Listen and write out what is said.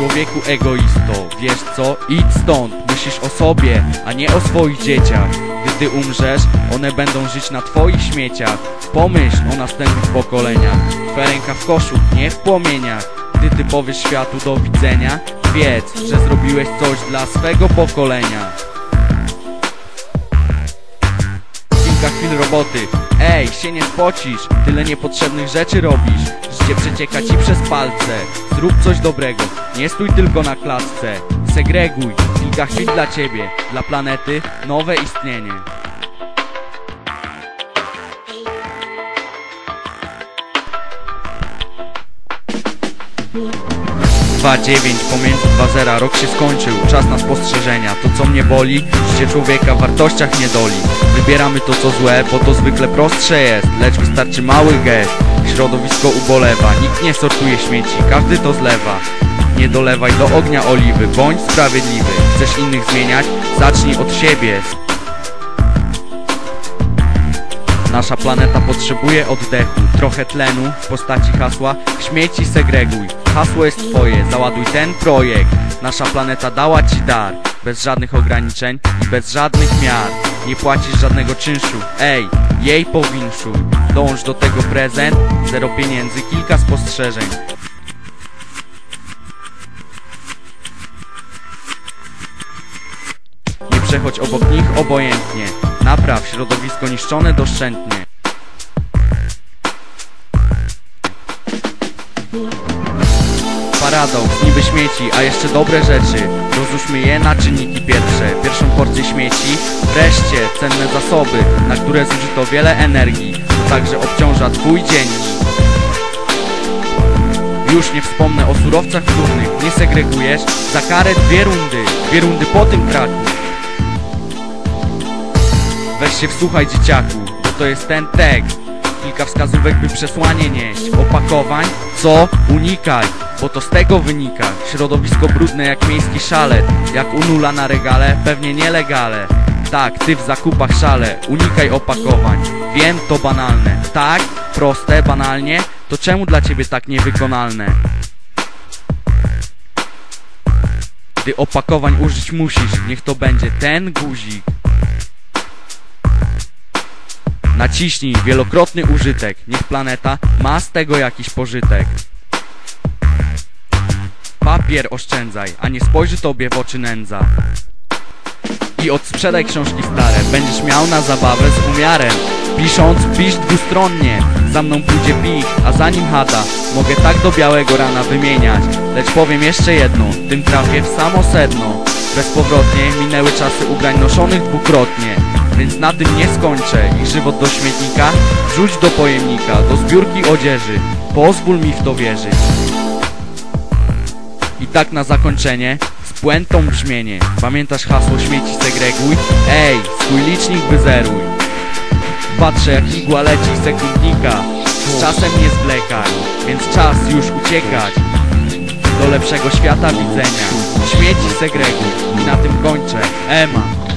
człowieku egoisto. Wiesz co? Idź stąd. Myślisz o sobie, a nie o swoich dzieciach. Gdy umrzesz, one będą żyć na twoich śmieciach. Pomyśl o następnych pokoleniach. Twoja ręka w koszu, nie w płomieniach. Gdy ty powiesz światu do widzenia Wiedz, że zrobiłeś coś dla swego pokolenia Chwil roboty. Ej, się nie spocisz Tyle niepotrzebnych rzeczy robisz. Życie przecieka ci przez palce. Zrób coś dobrego Nie stój tylko na klatce. Segreguj Kilka chwil dla ciebie Dla planety Nowe istnienie 2-9 pomiędzy 2-0 Rok się skończył, czas na spostrzeżenia. To co mnie boli, życie człowieka w wartościach nie doli. Wybieramy to co złe, bo to zwykle prostsze jest. Lecz wystarczy mały gest. Środowisko ubolewa, nikt nie sortuje śmieci Każdy to zlewa. Nie dolewaj do ognia oliwy, bądź sprawiedliwy. Chcesz innych zmieniać? Zacznij od siebie Nasza planeta potrzebuje oddechu, trochę tlenu w postaci hasła Śmieci segreguj. Hasło jest twoje, załaduj ten projekt. Nasza planeta dała ci dar, bez żadnych ograniczeń i bez żadnych miar. Nie płacisz żadnego czynszu, ej, jej powinszuj. Dąż do tego prezent, zero pieniędzy, kilka spostrzeżeń. Nie przechodź obok nich obojętnie. Napraw środowisko niszczone doszczętnie. Paradoks, niby śmieci, a jeszcze dobre rzeczy. Rozłóżmy je na czynniki pierwsze. Pierwszą porcję śmieci Wreszcie cenne zasoby, na które zużyto wiele energii. To także obciąża twój dziennik już nie wspomnę o surowcach wtórnych Nie segregujesz Za karę dwie rundy. Dwie rundy po tym kraku Weź się wsłuchaj dzieciaku, bo to jest ten tekst. Kilka wskazówek, by przesłanie nieść. Opakowań, co? Unikaj, bo to z tego wynika. Środowisko brudne jak miejski szalet Jak unula na regale, pewnie nielegale. Tak, ty w zakupach szale, unikaj opakowań. Wiem, to banalne. Tak, proste, banalnie? To czemu dla ciebie tak niewykonalne? Gdy opakowań użyć musisz Niech to będzie ten guzik Naciśnij wielokrotny użytek, niech planeta ma z tego jakiś pożytek. Papier oszczędzaj, a nie spojrzy tobie w oczy nędza. I odsprzedaj książki stare, będziesz miał na zabawę z umiarem. Pisząc, pisz dwustronnie, za mną pójdzie pich, a za nim chata. Mogę tak do białego rana wymieniać, lecz powiem jeszcze jedno, tym trafię w samo sedno. Bezpowrotnie minęły czasy ubrań noszonych dwukrotnie więc na tym nie skończę. Ich żywot do śmietnika Wrzuć do pojemnika, do zbiórki odzieży. Pozwól mi w to wierzyć. I tak na zakończenie Z puentą brzmienie. Pamiętasz hasło śmieci segreguj? Ej, swój licznik wyzeruj. Patrzę jak igła leci sekundnika. Z czasem nie zwlekaj Więc czas już uciekać. Do lepszego świata widzenia. Śmieci segreguj I na tym kończę. Ema